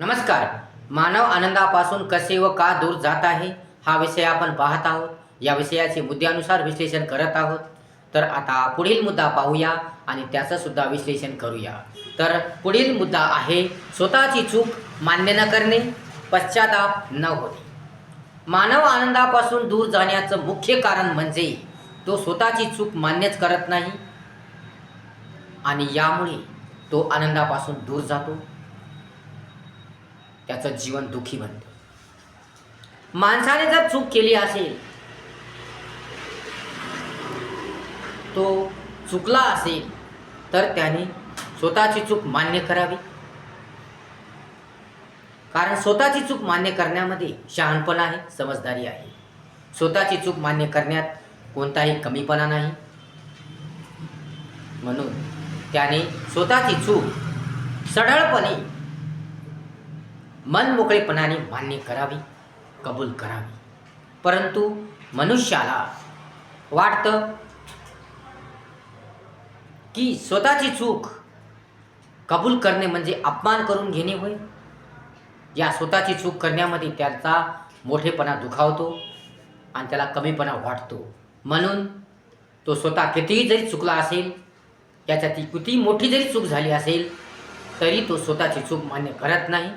नमस्कार. मानव आनंदापासून कसे व का दूर जात आहे? हा विषय आपण पाहत आहोत. या विषयाचे मुद्द्यानुसार विश्लेषण करत आहोत. तर आता पुढील मुद्दा पाहूया आणि त्याचं सुद्धा विश्लेषण करूया. तर पुढील मुद्दा आहे स्वतःची चूक मान्य न करणे पश्चाताप न होणे. मानव आनंदापासून दूर जाण्याचं मुख्य कारण म्हणजे तो स्वतःची चूक मान्यच करत नाही आणि यामुळे तो आनंदापासून दूर जातो. त्याचं जीवन दुःखी बनतं. माणसाने जर चूक केली असेल तो चुकला असेल तर त्याने स्वतःची चूक मान्य करावी. कारण स्वतःची चूक मान्य करण्यामध्ये शहाणपणा आहे समजदारी आहे. स्वतःची चूक मान्य करण्यात कोणताही कमीपणा नाही. म्हणून त्याने स्वतःची चूक सढळपणे मनमोकळेपणाने मान्य करावी कबूल करावी. परंतु मनुष्याला वाटतं की स्वतःची चूक कबूल करणे म्हणजे अपमान करून घेणे होय? या स्वतःची चूक करण्यामध्ये त्याचा मोठेपणा दुखावतो आणि त्याला कमीपणा वाटतो. म्हणून तो स्वतः कितीही जरी चुकला असेल त्याच्या ती किती मोठी जरी चूक झाली असेल तरी तो स्वतःची चूक मान्य करत नाही.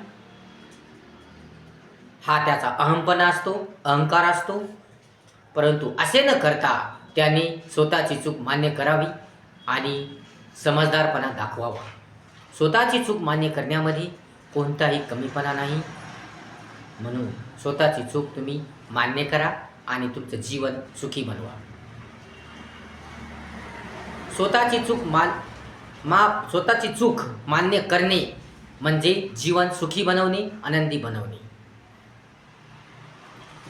हा त्याचा अहमपणा असतो अहंकार असतो. परंतु असे न करता त्याने स्वतःची चूक मान्य करावी आणि समजदारपणा दाखवावा. स्वतःची चूक मान्य करण्यामध्ये कोणताही कमीपणा नाही. म्हणून स्वतःची चूक तुम्ही मान्य करा आणि तुमचं जीवन सुखी बनवा. स्वतःची चूक मान मा स्वतःची चूक मान्य करणे म्हणजे जीवन सुखी बनवणे आनंदी बनवणे.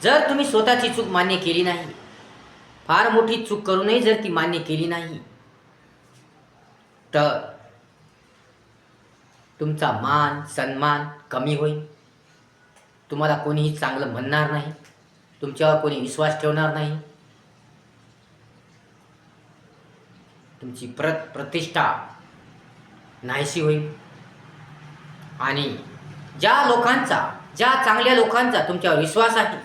जर तुम्ही स्वतःची चूक मान्य केली नाही फार मोठी चूक करूनही जर ती मान्य केली नाही तर तुमचा मान सन्मान कमी होईल. तुम्हाला कोणीही चांगलं म्हणणार नाही तुमच्यावर कोणी विश्वास ठेवणार नाही. तुमची प्रत प्रतिष्ठा नाहीशी होईल. आणि ज्या लोकांचा ज्या चांगल्या लोकांचा तुमच्यावर विश्वास आहे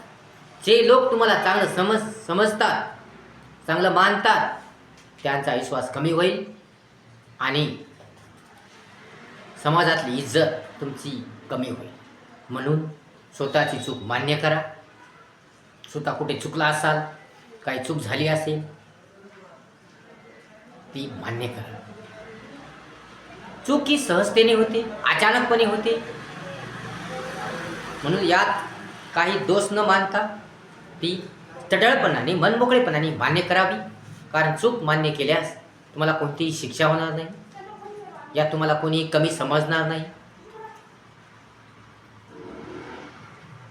जे लोक तुम्हाला चांगलं समज समजतात चांगलं मानतात त्यांचा विश्वास कमी होईल. आणि समाजातली इज्जत तुमची कमी होईल. म्हणून स्वतःची चूक मान्य करा. स्वतः कुठे चुकला असाल काही चूक झाली असेल ती मान्य करा. चूक ही सहजतेने होते अचानकपणे होते. म्हणून यात काही दोष न मानता ती चढळपणाने मनमोकळेपणाने मान्य करावी. कारण चूक मान्य केल्यास तुम्हाला कोणतीही शिक्षा होणार नाही. यात तुम्हाला कोणीही कमी समजणार नाही.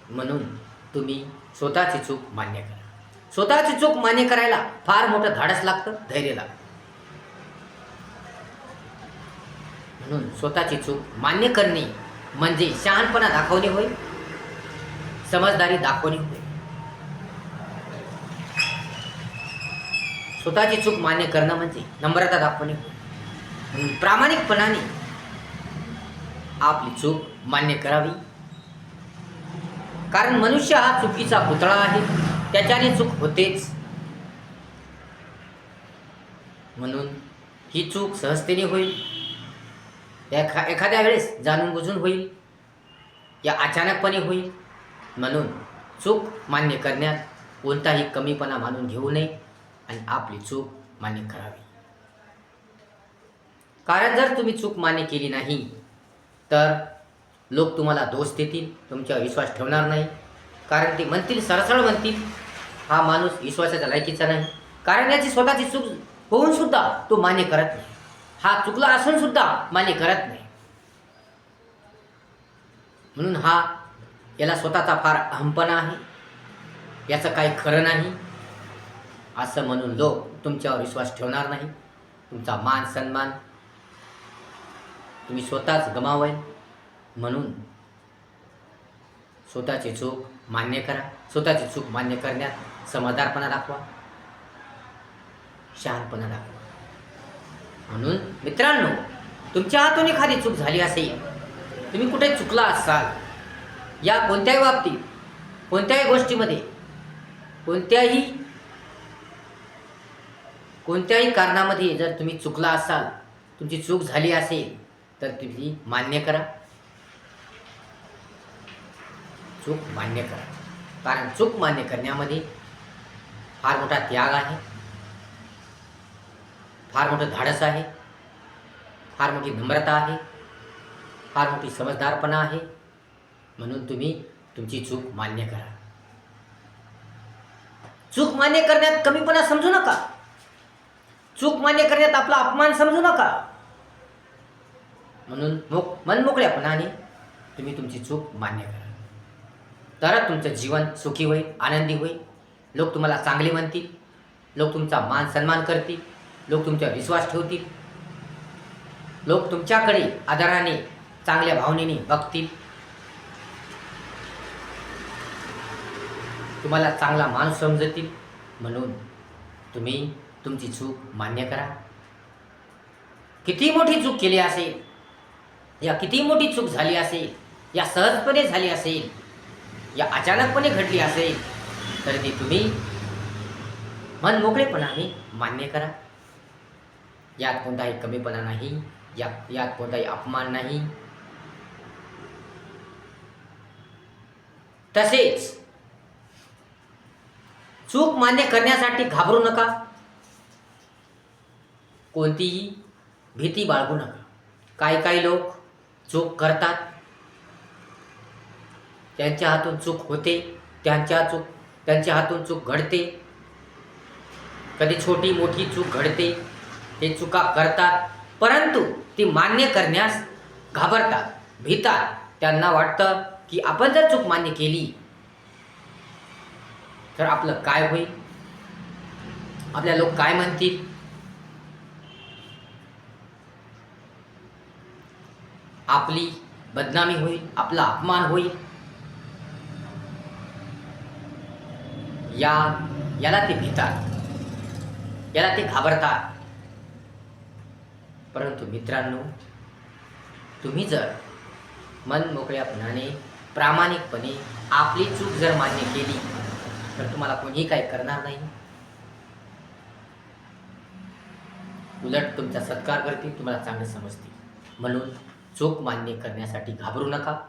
म्हणून तुम्ही स्वतःची चूक मान्य करा. स्वतःची चूक मान्य करायला फार मोठं धाडस लागतं धैर्य लागतं. म्हणून स्वतःची चूक मान्य करणे म्हणजे शहाणपणा दाखवणे होय. समजदारी दाखवणे होय. स्वतःची चूक मान्य करणं म्हणजे नम्रता दाखवणे. प्रामाणिकपणाने आपली चूक मान्य करावी. कारण मनुष्य हा चुकीचा पुतळा आहे. त्याच्याने चूक होतेच. म्हणून ही चूक सहजतेने होईल. एखा एखाद्या वेळेस जाणून बुजून होईल. या अचानकपणे होईल. म्हणून चूक मान्य करण्यात कोणताही कमीपणा मानून घेऊ नये. आणि आपली चूक मान्य करावी. कारण जर तुम्ही चूक मान्य केली नाही तर लोक तुम्हाला दोष देतील तुमच्यावर विश्वास ठेवणार नाही. कारण ते म्हणतील सरसळ म्हणतील हा माणूस विश्वासाच्या लायकीचा नाही. कारण याची स्वतःची चूक होऊन सुद्धा तो मान्य करत नाही. हा चुकला असून सुद्धा मान्य करत नाही. म्हणून हा याला स्वतःचा फार अहमपणा आहे. याचं काही खरं नाही. असं म्हणून लोक तुमच्यावर विश्वास ठेवणार नाही. तुमचा मान सन्मान तुम्ही स्वतःच गमावेल. म्हणून स्वतःची चूक मान्य करा. स्वतःची चूक मान्य करण्यात समजदारपणा दाखवा. शहाणपणा दाखवा. म्हणून मित्रांनो तुमच्या हातून एखादी चूक झाली असेल तुम्ही कुठे चुकला असाल या कोणत्याही बाबतीत कोणत्याही गोष्टीमध्ये कोणत्याही कोणत्याही कारणामध्ये जर तुम्ही चुकला असाल तुमची चूक झाली असेल तर तुम्ही मान्य करा. चूक मान्य करा. कारण चूक मान्य करण्यामध्ये फार मोठा त्याग आहे. फार मोठं धाडस आहे. फार मोठी नम्रता आहे. फार मोठी समजदारपणा आहे. म्हणून तुम्ही तुमची चूक मान्य करा. चूक मान्य करण्यात कमीपणा समजू नका. चूक मान्य करण्यात आपला अपमान समजू नका. म्हणून मोक मनमोकळ्यापणाने तुम्ही तुमची चूक मान्य करा. तरच तुमचं जीवन सुखी होईल आनंदी होईल. लोक तुम्हाला चांगले म्हणतील. लोक तुमचा मान सन्मान करतील. लोक तुमच्यावर विश्वास ठेवतील. लोक तुमच्याकडे आदराने चांगल्या भावनेने बघतील. तुम्हाला चांगला माणूस समजतील. म्हणून तुम्ही तुमची चूक मान्य करा. किती मोठी चूक केली असेल या किती मोठी चूक झाली असेल या सहजपणे झाली असेल या अचानकपणे घडली असेल तर ती तुम्ही मन मोकळेपणाने मान्य करा. यात कोणताही कमीपणा नाही या यात कोणताही अपमान नाही. तसेच चूक मान्य करण्यासाठी घाबरू नका. कोणतीही भीती बाळगू नका. काही काही लोक चूक करतात. त्यांच्या हातून चूक होते त्यांच्या चूक त्यांच्या हातून चूक घडते. कधी छोटी मोठी चूक घडते ते चुका करतात परंतु ती मान्य करण्यास घाबरतात भीतात. त्यांना वाटतं की आपण जर चूक मान्य केली तर आपलं काय होईल? आपल्या लोक काय म्हणतील? आपली बदनामी होईल आपला अपमान होईल. या याला ते भीतात. याला ते घाबरतात. परंतु मित्रांनो तुम्ही जर मन मोकळ्यापणाने प्रामाणिकपणे आपली चूक जर मान्य केली तर तुम्हाला कोणीही काही करणार नाही. उलट तुमचा सत्कार करतील तुम्हाला चांगलं समजतील. म्हणून चोख मान्य करण्यासाठी घाबरू नका.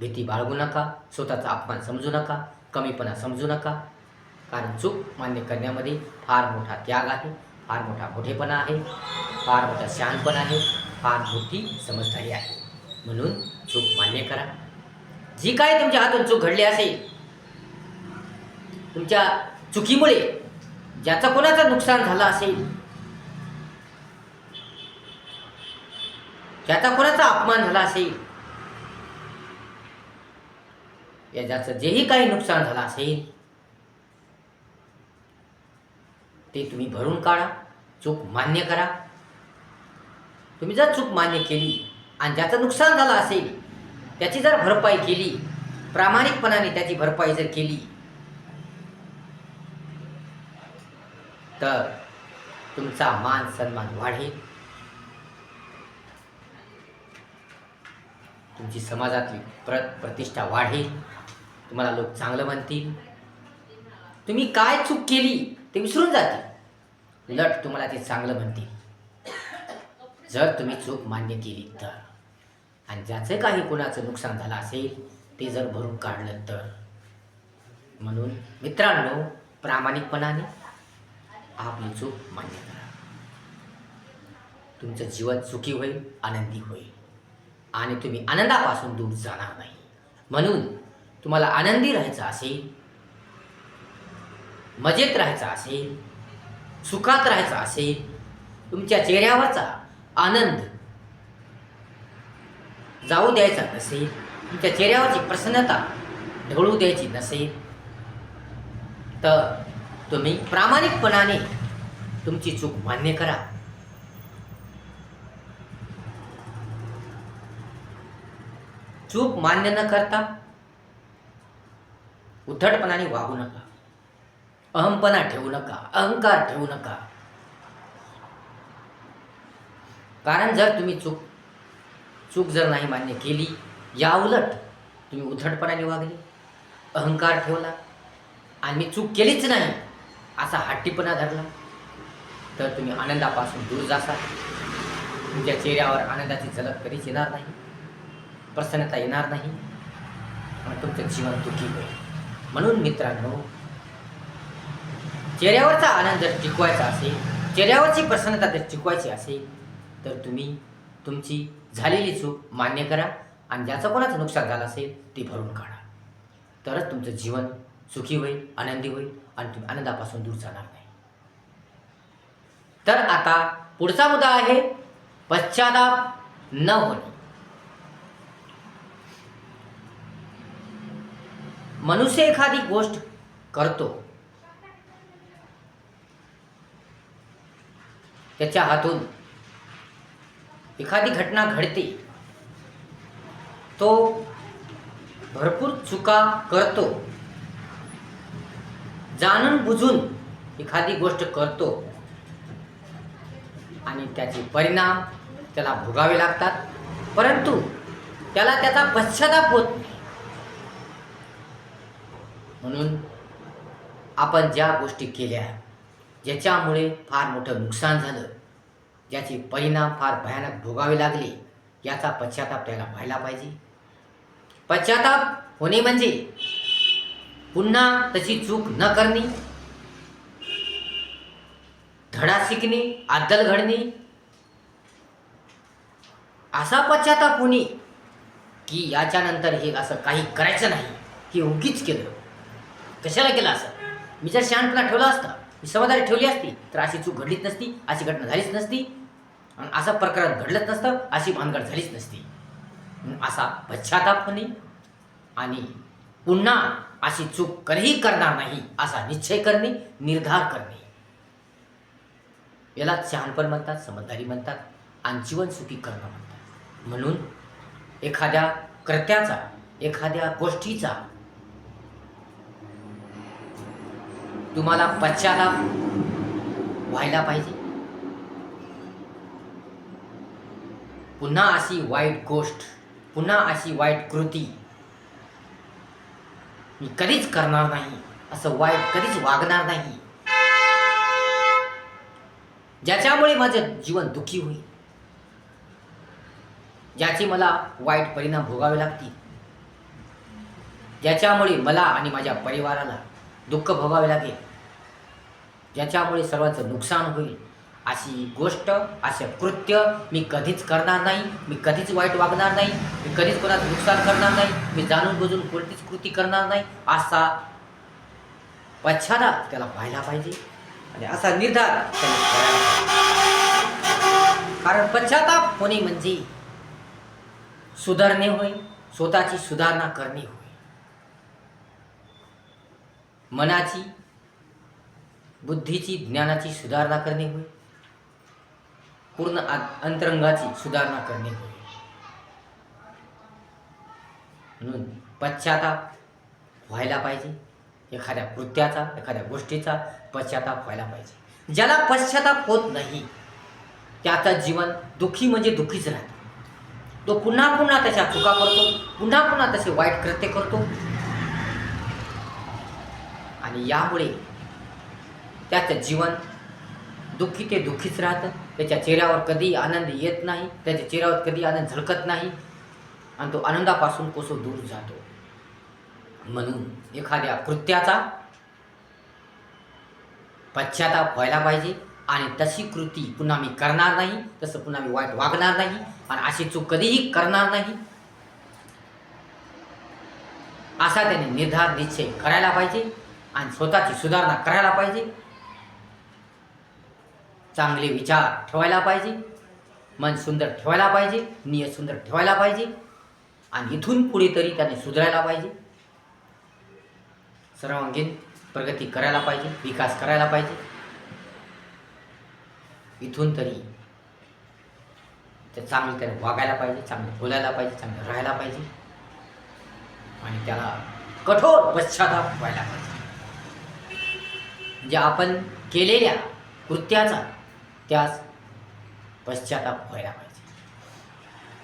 भीती बाळगू नका. स्वतःचा अपमान समजू नका. कमीपणा समजू नका. कारण चूक मान्य करण्यामध्ये फार मोठा त्याग आहे. फार मोठा मोठेपणा आहे. फार मोठा शहाणपण आहे. फार मोठी समजदारी आहे. म्हणून चूक मान्य करा. जी काय तुमच्या हातून चूक घडली असेल तुमच्या चुकीमुळे ज्याचं कोणाचं नुकसान झालं असेल त्याचा कोणाचा अपमान झाला असेल? या ज्याचं जेही काही नुकसान झालं असेल ते तुम्ही भरून काढा चूक मान्य करा. तुम्ही जर चूक मान्य केली आणि ज्याचं नुकसान झालं असेल त्याची जर भरपाई केली प्रामाणिकपणाने त्याची भरपाई जर केली तर तुमचा मान सन्मान वाढेल. तुमची समाजातली प्र प्रतिष्ठा वाढेल. तुम्हाला लोक चांगलं म्हणतील. तुम्ही काय चूक केली ते विसरून जातील. उलट तुम्हाला ते चांगलं म्हणतील. जर तुम्ही चूक मान्य केली तर. आणि ज्याचं काही कोणाचं नुकसान झालं असेल ते जर भरून काढलं तर. म्हणून मित्रांनो प्रामाणिकपणाने आपली चूक मान्य करा. तुमचं जीवन सुखी होईल आनंदी होईल. आणि तुम्ही आनंदापासून दूर जाणार नाही. म्हणून तुम्हाला आनंदी राहायचं असेल मजेत राहायचं असेल सुखात राहायचं असेल तुमच्या चेहऱ्यावरचा आनंद जाऊ द्यायचा नसेल तुमच्या चेहऱ्यावरची प्रसन्नता ढवळू द्यायची नसेल तर तुम्ही प्रामाणिकपणाने तुमची चूक मान्य करा. चूक मान्य न करता उद्धटपणाने वागू नका अहमपणा ठेवू नका अहंकार ठेवू नका. कारण जर तुम्ही चूक चूक जर नाही मान्य केली या उलट तुम्ही उद्धटपणाने वागले अहंकार ठेवला आणि मी चूक केलीच नाही असा हट्टीपणा धरला तर तुम्ही आनंदापासून दूर जासाल. तुमच्या चेहऱ्यावर आनंदाची झलक कधीच येणार नाही. प्रसन्नता येणार नाही आणि तुमचं जीवन दुःखी होईल. म्हणून मित्रांनो चेहऱ्यावरचा आनंद जर टिकवायचा असेल चेहऱ्यावरची प्रसन्नता जर टिकवायची असेल तर तुम्ही तुमची झालेली चूक मान्य करा आणि ज्याचं कोणाचं नुकसान झालं असेल ते भरून काढा. तरच तुमचं जीवन सुखी होईल आनंदी होईल आणि तुम्ही आनंदापासून दूर जाणार नाही. तर आता पुढचा मुद्दा आहे पश्चाताप न होणे. मनुष्य एखादी गोष्ट करतो. त्याच्या हातून एखादी घटना घडते. तो भरपूर चुका करतो. जाणून बुजून एखादी गोष्ट करतो. आणि त्याचे परिणाम त्याला भोगावे लागतात. परंतु त्याला त्याचा पश्चाताप होत नाही. म्हणून आपण ज्या गोष्टी केल्या ज्याच्यामुळे फार मोठं नुकसान झालं ज्याचे परिणाम फार भयानक भोगावे लागले याचा पश्चाताप त्याला व्हायला पाहिजे. पश्चाताप होणे म्हणजे पुन्हा तशी चूक न करणे धडा शिकणे आदल घडणे. असा पश्चाताप होणे की याच्यानंतर हे असं काही करायचं नाही हे उगीच केलं. कशाला केलं असं? मी जर शहाणपणा ठेवला असता मी समजदारी ठेवली असती तर अशी चूक घडलीच नसती अशी घटना झालीच नसती. आणि असा प्रकरण घडलंच नसतं अशी भानगड झालीच नसती. असा पश्चाताप होणे आणि पुन्हा अशी चूक कधीही करणार नाही असा निश्चय करणे निर्धार करणे. याला शहाणपण म्हणतात समजदारी म्हणतात आणि जीवन सुखी करणं म्हणतात. म्हणून एखाद्या कृत्याचा एखाद्या गोष्टीचा तुम्हाला पश्चाताप व्हायला पाहिजे. पुन्हा अशी वाईट गोष्ट पुन्हा अशी वाईट कृती मी कधीच करणार नाही असं वाईट कधीच वागणार नाही. ज्याच्यामुळे माझं जीवन दुःखी होईल ज्याचे मला वाईट परिणाम भोगावे लागतील ज्याच्यामुळे मला आणि माझ्या परिवाराला दुःख भोगावे लागेल ज्याच्यामुळे सर्वांचं नुकसान होईल. अशी गोष्ट असे कृत्य मी कधीच करणार नाही मी कधीच वाईट वागणार नाही मी कधीच कोणाचं नुकसान करणार नाही मी जाणून बुजून कोणतीच कृती करणार नाही असा पश्चाताप त्याला व्हायला पाहिजे. आणि असा निर्धार त्याने कारण पश्चाताप होणे म्हणजे सुधारणे होय स्वतःची सुधारणा करणे होय. मनाची बुद्धीची ज्ञानाची सुधारणा करणे होय. पूर्ण अंतरंगाची सुधारणा करणे होय. म्हणून पश्चाताप व्हायला पाहिजे. एखाद्या कृत्याचा एखाद्या गोष्टीचा पश्चाताप व्हायला पाहिजे. ज्याला पश्चाताप होत नाही त्याचं जीवन दुःखी म्हणजे दुःखीच राहतं. तो पुन्हा पुन्हा त्याच्या चुका करतो पुन्हा पुन्हा तसे वाईट कृत्य करतो. आणि यामुळे त्याचं जीवन दुःखी ते दुःखीच राहतं. त्याच्या चेहऱ्यावर कधी आनंद येत नाही. त्याच्या चेहऱ्यावर कधी आनंद झळकत नाही. आणि तो आनंदापासून कसो दूर जातो. म्हणून एखाद्या कृत्याचा पश्चाताप व्हायला पाहिजे. आणि तशी कृती पुन्हा मी करणार नाही. तसं पुन्हा मी वाईट वागणार नाही. आणि अशी चूक कधीही करणार नाही. असा त्याने निर्धार निश्चय करायला पाहिजे. आणि स्वतःची सुधारणा करायला पाहिजे. चांगले विचार ठेवायला पाहिजे मन सुंदर ठेवायला पाहिजे नियत सुंदर ठेवायला पाहिजे आणि इथून पुढे तरी त्याने सुधारायला पाहिजे. सर्वांगीण प्रगती करायला पाहिजे विकास करायला पाहिजे. इथून तरी ते चांगलं त्याने वागायला पाहिजे चांगलं बोलायला पाहिजे चांगलं राहायला पाहिजे आणि त्याला कठोर पश्चाताप व्हायला पाहिजे. जे आपण केलेल्या कृत्याचा त्यास पश्चाताप व्हायला पाहिजे.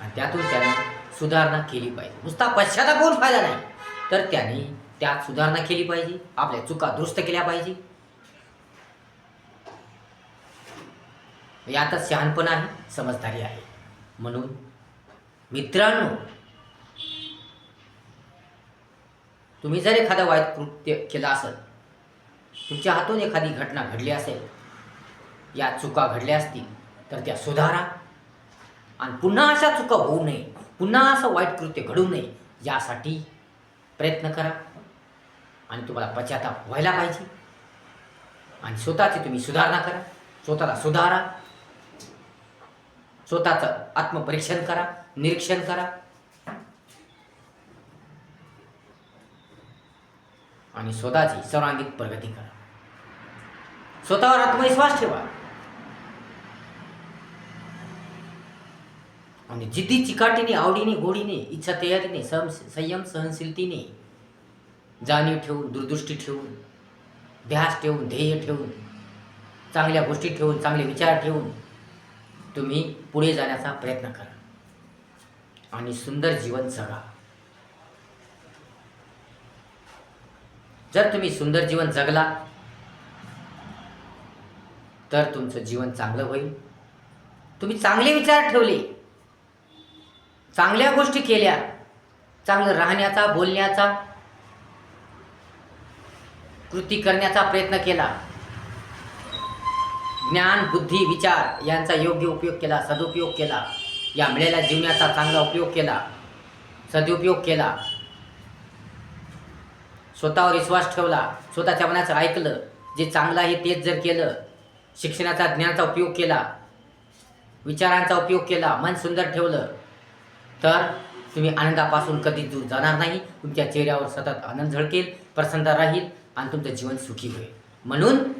आणि त्यातून त्याने सुधारणा केली पाहिजे. नुसता पश्चाताप होऊन फायदा नाही. तर त्याने त्यात सुधारणा केली पाहिजे. आपल्या चुका दुरुस्त केल्या पाहिजे. यातच शहाणपण आहे समजदारी आहे. म्हणून मित्रांनो तुम्ही जर एखादं वाईट कृत्य केलं असेल तुमच्या हातून एखादी घटना घडली असेल या चुका घडल्या असतील तर त्या सुधारा. आणि पुन्हा अशा चुका होऊ नये पुन्हा असं वाईट कृत्य घडू नये यासाठी प्रयत्न करा. आणि तुम्हाला पश्चाताप व्हायला पाहिजे. आणि स्वतःची तुम्ही सुधारणा करा. स्वतःला सुधारा. स्वतःचं आत्मपरीक्षण करा निरीक्षण करा. आणि स्वतःची सर्वांगीण प्रगती करा. स्वतःवर आत्मविश्वास ठेवा. आणि जिद्दी चिकाटीने आवडीने गोडीने इच्छा तयारीने सम संयम सहनशीलतेने जाणीव ठेवून दूरदृष्टी ठेवून ध्यास ठेवून ध्येय ठेवून चांगल्या गोष्टी ठेवून चांगले विचार ठेवून तुम्ही पुढे जाण्याचा प्रयत्न करा आणि सुंदर जीवन जगा जर तुम्ही सुंदर जीवन जगला तर तुमचं जीवन चांगलं होईल तुम्ही चांगले विचार ठेवले चांगल्या गोष्टी केल्या. चांगलं राहण्याचा बोलण्याचा कृती करण्याचा प्रयत्न केला. ज्ञान बुद्धी विचार यांचा योग्य उपयोग केला सदुपयोग केला. या मिळालेल्या जीवनाचा चांगला उपयोग केला. सदुपयोग केला. स्वतःवर विश्वास ठेवला. स्वतःच्या मनाचं ऐकलं. जे चांगलं आहे तेच जर केलं. शिक्षणाचा ज्ञानाचा उपयोग केला. विचारांचा उपयोग केला. मन सुंदर ठेवलं. तर तुम्ही आनंदापासून कधी दूर जाणार नाही. तुमच्या चेहऱ्यावर सतत आनंद झळकेल प्रसन्नता राहील आणि तुमचं जीवन सुखी होईल. म्हणून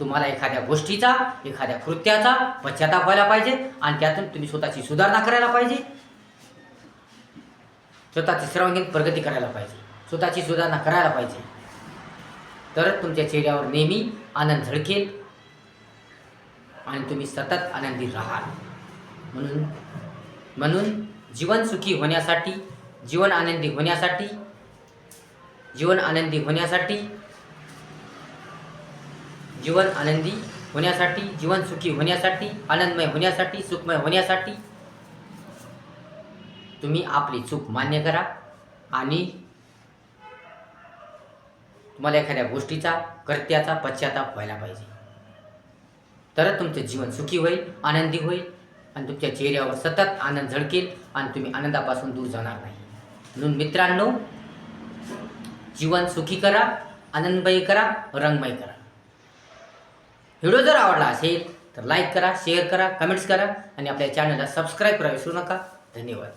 तुम्हाला एखाद्या गोष्टीचा एखाद्या कृत्याचा पश्चाताप व्हायला पाहिजे आणि त्यातून तुम्ही स्वतःची सुधारणा करायला पाहिजे. स्वतःची सर्वांगीण प्रगती करायला पाहिजे. स्वतःची सुधारणा करायला पाहिजे. तर तुमच्या चेहऱ्यावर नेहमी आनंद झळकेल आणि तुम्ही सतत आनंदी राहाल. म्हणून म्हणून जीवन सुखी होण्यासाठी जीवन आनंदी होण्यासाठी जीवन आनंदी होण्यासाठी जीवन आनंदी होण्यासाठी जीवन सुखी होण्यासाठी आनंदमय होण्यासाठी सुखमय होण्यासाठी तुम्ही आपली चूक मान्य करा आणि तुम्हाला एखाद्या गोष्टीचा कर्त्याचा पश्चाताप व्हायला पाहिजे. तरच तुमचं जीवन सुखी होईल आनंदी होईल. आणि तुमच्या चेहऱ्यावर सतत आनंद झळकेल आणि तुम्ही आनंदापासून दूर जाणार नाही. म्हणून मित्रांनो जीवन सुखी करा आनंदमयी करा रंगमय करा. व्हिडिओ जर आवडला असेल तर लाईक करा शेअर करा कमेंट्स करा आणि आपल्या चॅनलला सबस्क्राईब करा विसरू नका. धन्यवाद.